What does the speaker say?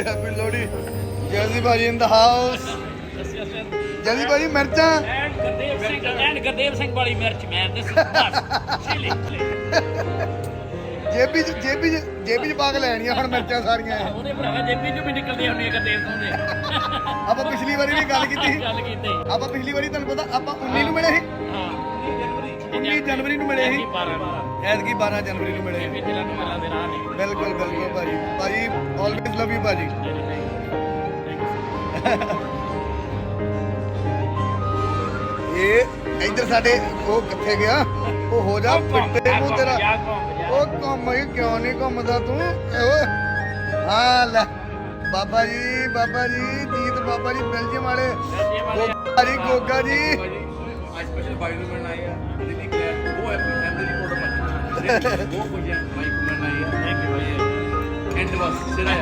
Happy Lohri ਜੈਸੀ ਭਾਜੀ ਇਨ ਦਾ house Jassi ਭਾਜੀ ਮਿਰਚਾਂ। ਗੁਰਦੇਵ ਸਿੰਘ ਐਨ ਗੁਰਦੇਵ ਸਿੰਘ ਵਾਲੀ ਮਿਰਚ ਮੈਂ ਦਿਸ ਬਸ ਚਿਲੀ ਜੇਬੀ ਚ ਜੇਬੀ ਚ ਜੇਬੀ ਚ ਪਾ ਕੇ ਲੈਣੀਆਂ ਹੁਣ ਮਿਰਚਾਂ ਸਾਰੀਆਂ। ਉਹਦੇ ਭਰਾਵਾ ਜੇਬੀ ਚੋਂ ਵੀ ਨਿਕਲਦੇ ਹੁੰਦੇ ਗੁਰਦੇਵ ਤੋਂ ਦੇ। ਆਪਾਂ ਪਿਛਲੀ ਵਾਰੀ ਵੀ ਗੱਲ ਕੀਤੀ। ਸੀ ਗੱਲ ਕੀਤੀ। ਆਪਾਂ ਪਿਛਲੀ ਵਾਰੀ ਤੁਹਾਨੂੰ ਪਤਾ ਆਪਾਂ 19 ਨੂੰ ਮਿਲੇ ਸੀ। ਹਾਂ 19 ਜਨਵਰੀ ਨੂੰ ਮਿਲੇ ਸੀ। 12 ਐਤਕੀ 12 ਜਨਵਰੀ ਨੂੰ ਮਿਲੇ ਬਿਲਕੁਲ। ਭਾਜੀ। ਇਹ ਇੱਧਰ ਸਾਡੇ ਉਹ ਕਿੱਥੇ ਗਿਆ? ਉਹ ਹੋ ਜਾ ਫਿੱਟੇ ਮੂੰਹ ਤੇਰਾ। ਉਹ ਕੰਮ ਹੀ ਕਿਉਂ ਨਹੀਂ ਘੁੰਮਦਾ ਤੂੰ? ਓਏ। ਹਾਂ ਲੈ। ਬਾਬਾ ਜੀ ਬਾਬਾ ਜੀ ਦੀਤ ਬਾਬਾ ਜੀ ਬੈਲਜੀਅਮ ਵਾਲੇ। ਬਾਬਾ ਗੋਗਾ ਜੀ ਅੱਜ ਸਪੈਸ਼ਲ ਬਾਈ ਨੂੰ ਮਿਲਣ ਆਏ ਦਿੱਲੀ ਕੇ ਉਹ ਐਮਡੀ ਰਿਪੋਰਟ ਮੰਨ ਉਹ ਕੋਈ ਮਾਈਕ ਮਿਲਣ ਆਏ ਥੈਂਕ ਯੂ ਭਾਈ। ਐਂਡ ਬਸ ਸਿਰਾ